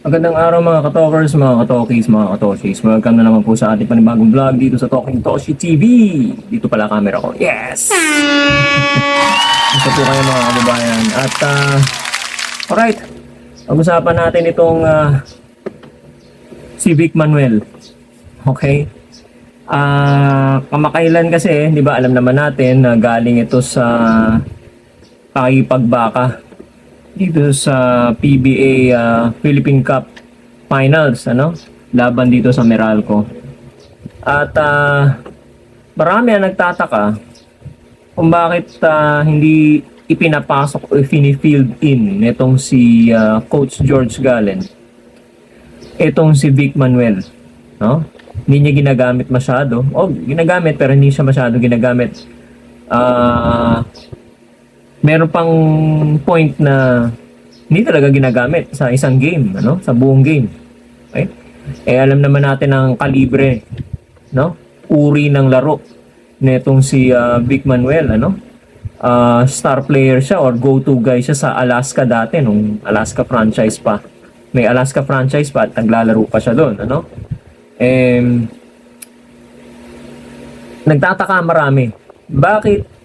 Magandang araw mga katokers, mga katokis, mga katoshis. Welcome na naman po sa ating panibagong vlog dito sa Talking Toshi TV. Dito pala camera ko. Yes! Ito po kayo mga kababayan. At, ah, alright. Pag-usapan natin itong ah, si Vic Manuel. Okay? Ah, kamakailan kasi, di ba, alam naman natin na galing ito sa pakipagbaka dito sa PBA ah, Philippine Cup Finals, ano? Laban dito sa Meralco. At ah, marami ang nagtataka kung bakit ah, hindi ipinapasok o fini-field in nitong si ah, Coach George Gallen. Itong si Vic Manuel, no? Hindi niya ginagamit masyado. O, ginagamit pero hindi siya masyado ginagamit. Ah, meron pang point na hindi talaga ginagamit sa isang game, ano? Sa buong game. Okay? Eh alam naman natin ang kalibre, no? Uri ng laro netong si ah, Vic Manuel, ano? Ah, star player siya or go-to guy siya sa Alaska dati nung Alaska franchise pa. May Alaska franchise pa at naglalaro pa siya doon, ano? Eh, nagtataka marami. Bakit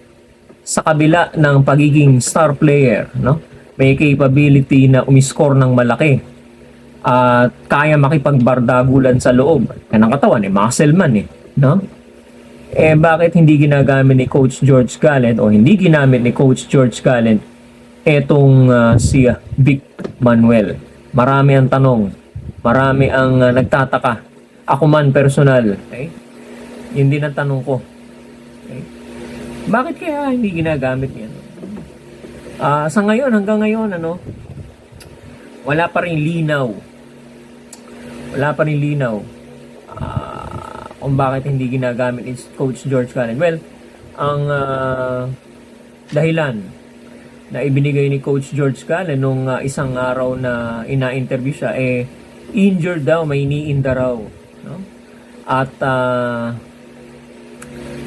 sa kabila ng pagiging star player, no? May capability na umiscore ng malaki at kaya makipagbardagulan sa loob. Yan ang katawan, eh, muscle man eh, no? Eh bakit hindi ginagamit ni Coach George Gallant o hindi ginamit ni Coach George Gallant etong ah, si Vic Manuel? Marami ang tanong, marami ang ah, nagtataka. Ako man personal, okay? Yun din ang tanong ko. Bakit kaya hindi ginagamit yan? Ah, sa ngayon, hanggang ngayon, ano, wala pa rin linaw. Wala pa rin linaw. Ah, kung bakit hindi ginagamit ni Coach George Gallen. Well, ang ah, dahilan na ibinigay ni Coach George Gallen nung ah, isang araw na ina-interview siya, eh, injured daw, may iniinda raw. No? At ah,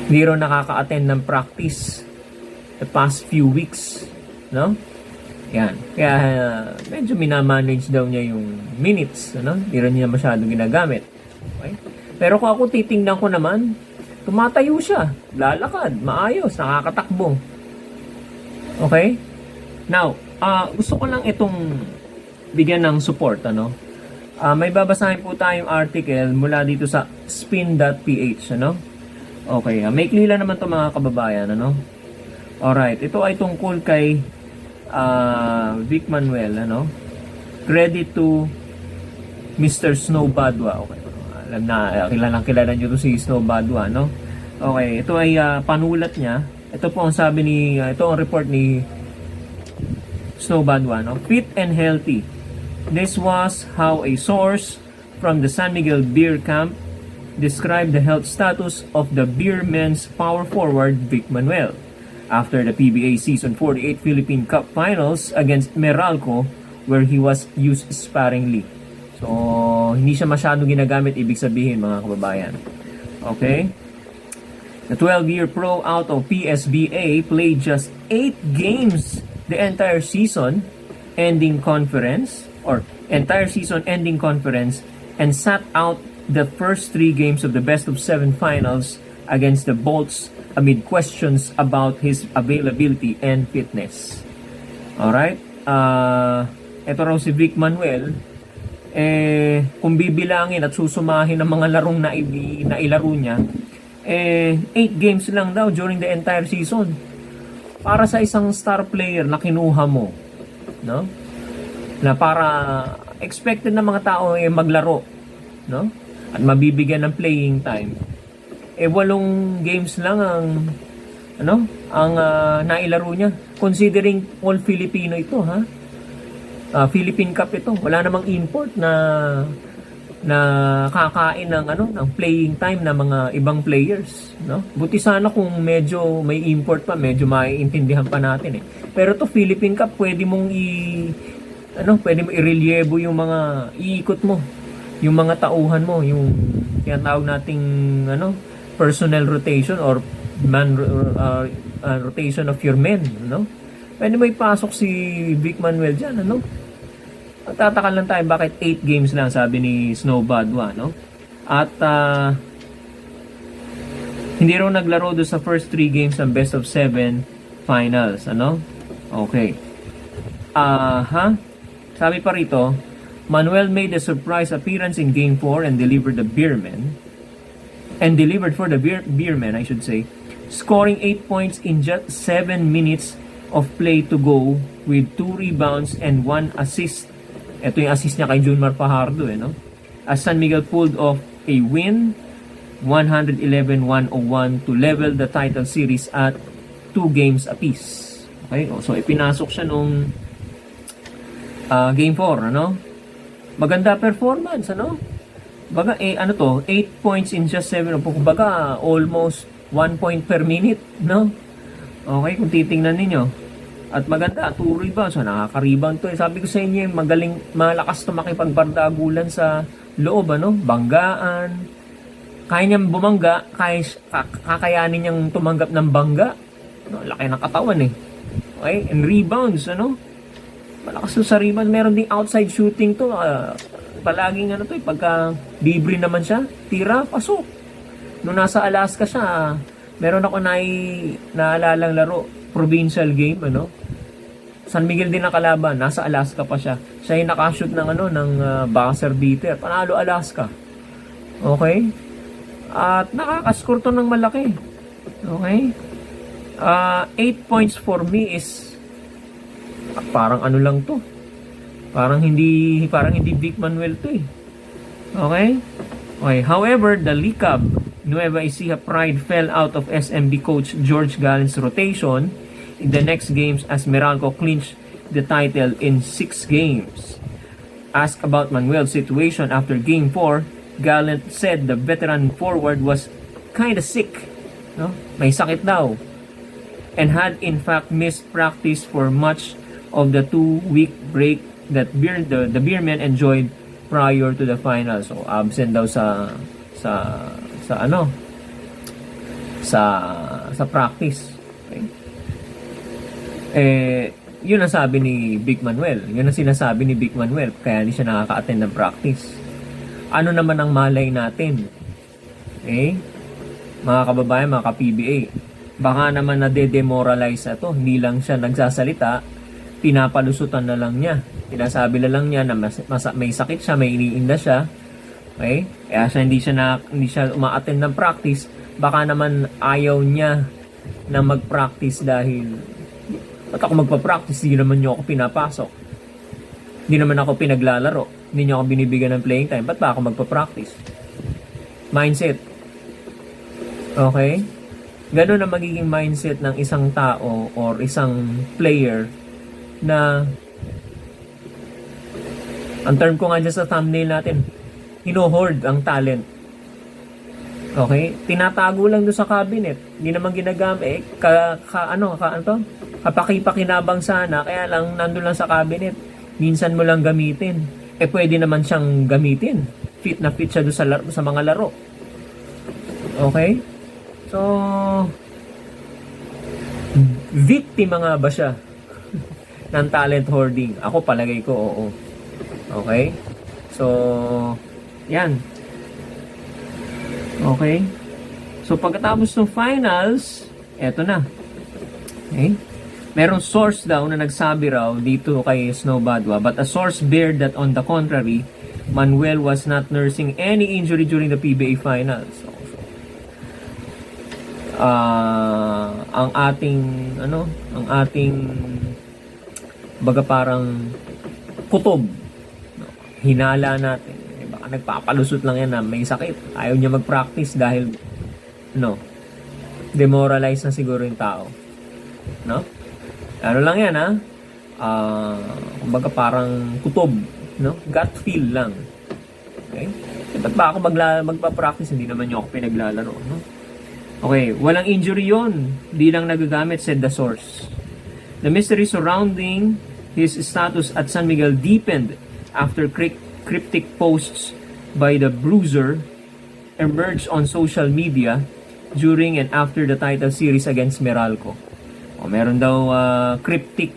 hindi raw nakaka-attend ng practice the past few weeks. No? Yan. Kaya uh, medyo minamanage daw niya yung minutes. Ano? Hindi rin niya masyadong ginagamit. Okay? Pero kung ako titingnan ko naman, tumatayo siya. Lalakad. Maayos. Nakakatakbo. Okay? Now, ah gusto ko lang itong bigyan ng support. Ano? Ah, may babasahin po tayong article mula dito sa spin.ph. Ano? Okay. Uh, may lang naman to mga kababayan. Ano? Alright. Ito ay tungkol kay uh, Vic Manuel, ano? Credit to Mr. Snow Badwa. Okay. Alam na, kilalang kilala nyo to si Snow Badwa, no? Okay, ito ay uh, panulat niya. Ito po ang sabi ni, uh, ito ang report ni Snow Badwa, no? Fit and healthy. This was how a source from the San Miguel Beer Camp described the health status of the beer men's power forward Vic Manuel after the PBA Season 48 Philippine Cup Finals against Meralco where he was used sparingly. So, hindi siya masyadong ginagamit, ibig sabihin mga kababayan. Okay? The 12-year pro out of PSBA played just 8 games the entire season ending conference or entire season ending conference and sat out the first three games of the best of seven finals against the Bolts amid questions about his availability and fitness. Alright? Uh, ito raw si Vic Manuel, eh, kung bibilangin at susumahin ang mga larong na, na ilaro niya, eh, 8 games lang daw during the entire season. Para sa isang star player na kinuha mo, no? Na para expected ng mga tao eh maglaro, no? At mabibigyan ng playing time. Eh walong games lang ang ano ang uh, nailaro niya. Considering all Filipino ito ha? Uh, Philippine Cup ito. Wala namang import na na kakain ng ano ng playing time ng mga ibang players no? Buti sana kung medyo may import pa medyo maiintindihan pa natin eh. Pero to Philippine Cup pwede mong i ano pwede mo i-relievo yung mga iikot mo yung mga tauhan mo yung tinatawag nating ano personnel rotation or man uh, uh, rotation of your men, no? Pwede mo ipasok si Vic Manuel diyan, ano? Magtataka lang tayo bakit 8 games lang sabi ni Snowbadwa, no? At ah, hindi raw naglaro do sa first 3 games ng best of 7 finals, ano? Okay. Ah, ha? Sabi pa rito, Manuel made a surprise appearance in game 4 and delivered the Beerman and delivered for the Beer, Beerman, I should say, scoring 8 points in just 7 minutes of play to go with 2 rebounds and 1 assist. Ito yung assist niya kay Junmar Fajardo, eh, no? As San Miguel pulled off a win, 111-101 to level the title series at 2 games apiece. Okay, oh, so ipinasok siya nung ah, game 4, ano? Maganda performance, ano? Baga, eh, ano to, 8 points in just 7. Baga, almost 1 point per minute, no? Okay, kung titingnan ninyo. At maganda, 2 rebounds. So, nakaka-rebound to. Eh. Sabi ko sa inyo, eh, magaling, malakas to makipagbardagulan sa loob, ano? Banggaan. Kaya niyang bumangga, kaya, kak- kakayanin niyang tumanggap ng bangga. No, laki ng katawan eh. Okay, and rebounds, ano? Malakas to sa rebound. Meron ding outside shooting to. ah, palaging ano to, eh, pagka libre naman siya, tira, pasok. Nung nasa Alaska siya, ah, meron ako nai, naalalang laro, provincial game, ano? San Miguel din ang kalaban, nasa Alaska pa siya. Siya yung nakashoot ng ano, ng ah, buzzer beater. Panalo Alaska. Okay? At nakakascore to ng malaki. Okay? Ah, 8 points for me is parang ano lang to. Parang hindi parang hindi Vic Manuel to eh. Okay? Okay, however, the Likab Nueva Ecija Pride fell out of SMB coach George Galen's rotation in the next games as Meralco clinched the title in 6 games. Asked about Manuel's situation after game 4, Gallant said the veteran forward was kinda sick. No? May sakit daw. And had in fact missed practice for much of the two-week break that beer, the, the Beermen enjoyed prior to the final. So absent daw sa sa sa ano sa sa practice. Okay? Eh yun ang sabi ni Big Manuel. Yun ang sinasabi ni Big Manuel kaya hindi siya nakaka-attend ng practice. Ano naman ang malay natin? Okay? Mga kababayan, mga ka-PBA. Baka naman na-demoralize na to. Hindi lang siya nagsasalita, pinapalusutan na lang niya. Pinasabi na lang niya na mas, mas- may sakit siya, may iniinda siya. Okay? Kaya siya hindi siya na hindi siya uma-attend ng practice. Baka naman ayaw niya na mag-practice dahil Ba't ako magpa-practice? Hindi naman niyo ako pinapasok. Hindi naman ako pinaglalaro. Hindi niyo ako binibigyan ng playing time. Ba't ba ako magpa-practice? Mindset. Okay? Ganun ang magiging mindset ng isang tao or isang player na ang term ko nga dyan sa thumbnail natin, hinohoard ang talent. Okay? Tinatago lang doon sa cabinet. Hindi naman ginagamit. Eh, ka, ka, ano, ka, ano to? Kapaki-pakinabang sana, kaya lang nandun lang sa cabinet. Minsan mo lang gamitin. Eh, pwede naman siyang gamitin. Fit na fit siya doon sa, laro, sa mga laro. Okay? So, victim nga ba siya ng talent hoarding? Ako palagay ko, oo. Okay? So, yan. Okay? So, pagkatapos ng finals, eto na. Okay? Merong source daw na nagsabi raw dito kay Snowbadwa, but a source bared that on the contrary, Manuel was not nursing any injury during the PBA finals. So, ah ang ating ano, ang ating baga parang kutob. no, Hinala natin. Baka nagpapalusot lang yan na may sakit. Ayaw niya mag-practice dahil no, demoralize na siguro yung tao. No? Ano lang yan ha? Ah, kumbaga parang kutob, no? Gut feel lang. Okay? Eh, ba't ba ako magla magpa-practice? Hindi naman niyo ako pinaglalaro, no? Okay, walang injury yon. Di lang nagagamit, said the source. The mystery surrounding his status at San Miguel deepened after cryp- cryptic posts by the bruiser emerged on social media during and after the title series against Meralco. O, meron daw ah, cryptic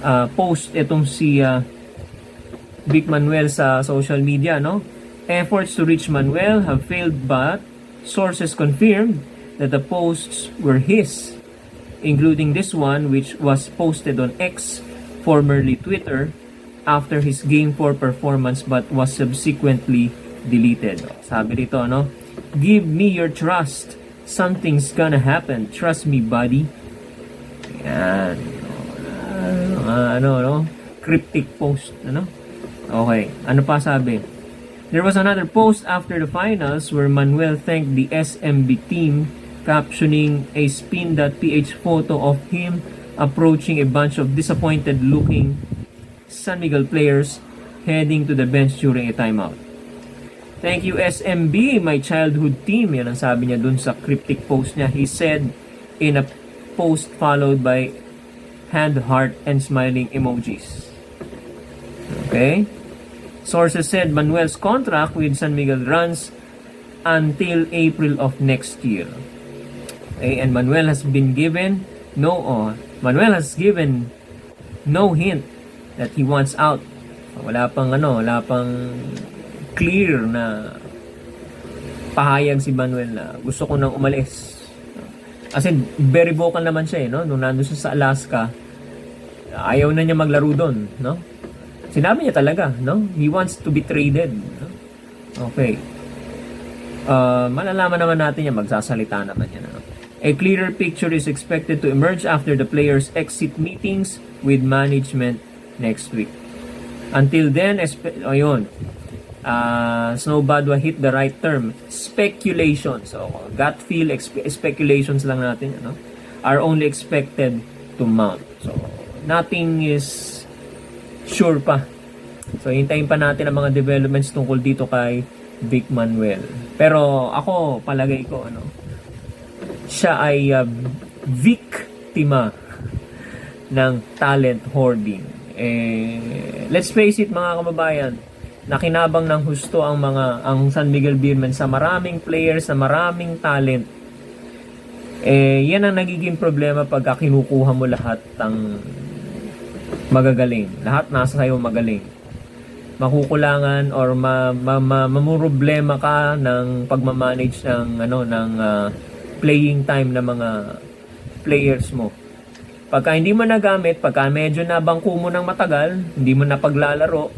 ah, post itong si ah, Vic Manuel sa social media, no? Efforts to reach Manuel have failed but sources confirmed that the posts were his, including this one which was posted on X, formerly Twitter, after his Game 4 performance but was subsequently deleted. Sabi dito, no? Give me your trust. Something's gonna happen. Trust me, buddy. Yan. Ah, ano, no? Cryptic post, ano? Okay. Ano pa sabi? There was another post after the finals where Manuel thanked the SMB team, captioning a spin.ph photo of him approaching a bunch of disappointed looking San Miguel players heading to the bench during a timeout. Thank you SMB, my childhood team. Yan ang sabi niya dun sa cryptic post niya. He said in a post followed by hand, heart, and smiling emojis. Okay? Sources said Manuel's contract with San Miguel runs until April of next year. Okay, and Manuel has been given no oh, Manuel has given no hint that he wants out. Wala pang ano, wala pang clear na pahayag si Manuel na gusto ko nang umalis. Kasi very vocal naman siya eh, no? Nung nandun siya sa Alaska, ayaw na niya maglaro doon, no? Sinabi niya talaga, no? He wants to be traded. No? Okay. Uh, malalaman naman natin yan, magsasalita naman yan. A clearer picture is expected to emerge after the players' exit meetings with management next week. Until then, ayun, uh, Snowbadwa hit the right term. Speculation. So, gut feel, speculations lang natin, ano? Are only expected to mount. So, nothing is sure pa. So, hintayin pa natin ang mga developments tungkol dito kay Vic Manuel. Pero ako, palagay ko, ano, siya ay uh, victima ng talent hoarding. Eh, let's face it mga kababayan, nakinabang ng husto ang mga ang San Miguel Beermen sa maraming players, sa maraming talent. Eh, yan ang nagiging problema pag kinukuha mo lahat ng magagaling. Lahat nasa sayo magaling. Makukulangan or ma, ma, ma, mamroblema ka ng pagmamanage ng ano ng ah, playing time ng mga players mo. Pagka hindi mo nagamit, pagka medyo nabangko mo ng matagal, hindi mo na paglalaro,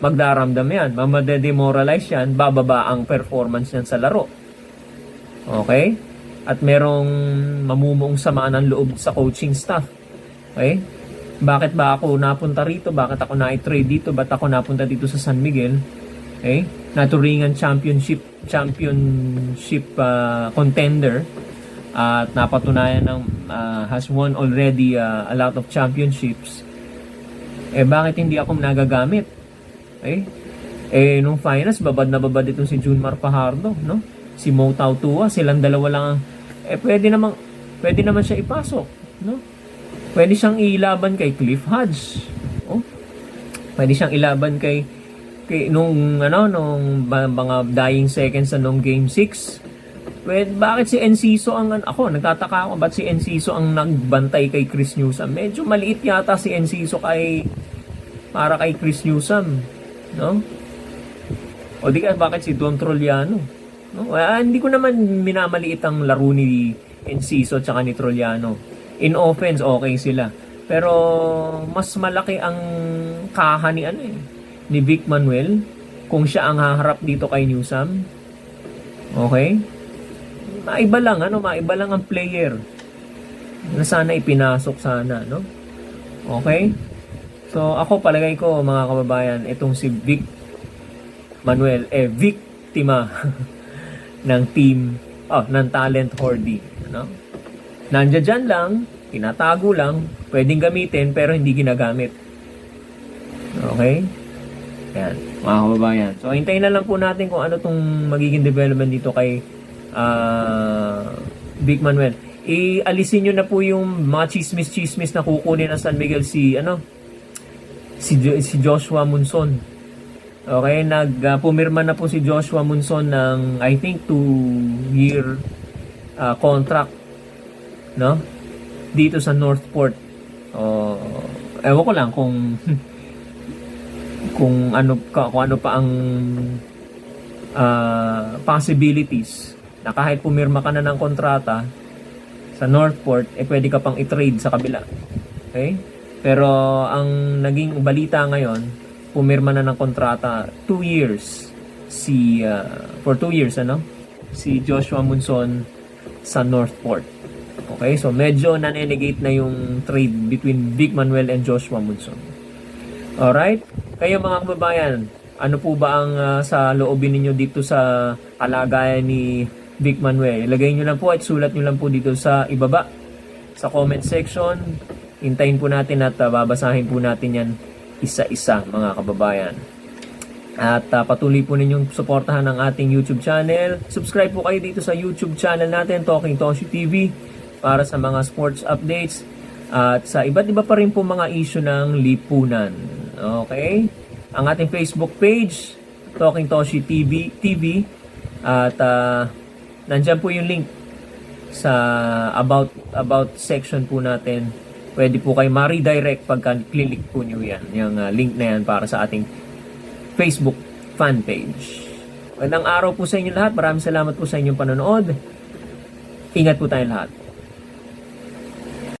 magdaramdam yan. Mamadedemoralize yan, bababa ang performance niyan sa laro. Okay? At merong mamumuong samaan ng loob sa coaching staff. Okay? Bakit ba ako napunta rito? Bakit ako na-trade dito? Ba't ako napunta dito sa San Miguel? Okay? Naturingan championship championship uh, contender at napatunayan ng uh, has won already uh, a lot of championships. Eh bakit hindi ako nagagamit? Eh, eh nung finals babad na babad itong si Junmar Fajardo, no? Si Mo Tautua, silang dalawa lang ang eh pwede namang pwede naman siya ipasok, no? Pwede siyang ilaban kay Cliff Hodge. Oh. Pwede siyang ilaban kay nung ano nung mga dying seconds sa nung game 6. Pwede, bakit si Enciso ang an- ako nagtataka ako ba't si Enciso ang nagbantay kay Chris Newsom? Medyo maliit yata si Enciso kay para kay Chris Newsom, no? O di ka bakit si Don Troliano? No? Ah, hindi ko naman minamaliit ang laro ni Enciso at ni Troliano in offense okay sila. Pero mas malaki ang kaha ni ano eh, ni Vic Manuel kung siya ang haharap dito kay Newsam. Okay? Maiba lang ano, maiba lang ang player. Na sana ipinasok sana, no? Okay? So ako palagay ko mga kababayan, itong si Vic Manuel eh victima ng team oh, ng talent hoarding, no? Nandiyan dyan lang, tinatago lang, pwedeng gamitin pero hindi ginagamit. Okay? Yan, mga kababayan. So, hintayin na lang po natin kung ano tong magiging development dito kay uh, Vic Manuel. Ialisin nyo na po yung mga chismis-chismis na kukunin ng San Miguel si, ano, si, Jo- si Joshua Munson. Okay, nag uh, na po si Joshua Munson ng I think 2 year uh, contract no? Dito sa Northport. Oh, ewan ko lang kung kung ano kung ano pa ang ah, possibilities na kahit pumirma ka na ng kontrata sa Northport, eh pwede ka pang i-trade sa kabila. Okay? Pero ang naging balita ngayon, pumirma na ng kontrata 2 years si ah, for 2 years ano si Joshua Munson sa Northport. Okay? So medyo nanenegate na yung trade between Vic Manuel and Joshua Munson. Alright? Kayo mga kababayan, ano po ba ang ah, sa loobin ninyo dito sa kalagayan ni Vic Manuel? Ilagay nyo lang po at sulat nyo lang po dito sa ibaba sa comment section. Hintayin po natin at ah, babasahin po natin yan isa-isa mga kababayan. At ah, patuloy po ninyong suportahan ang ating YouTube channel. Subscribe po kayo dito sa YouTube channel natin, Talking Toshi TV, para sa mga sports updates at sa iba't iba pa rin po mga issue ng lipunan. Okay? Ang ating Facebook page, Talking Toshi TV, TV at ah, nandyan po yung link sa about about section po natin. Pwede po kayo ma-redirect pagka click po nyo yan. Yung ah, link na yan para sa ating Facebook fan page. Magandang araw po sa inyo lahat. Maraming salamat po sa inyong panonood. Ingat po tayong lahat.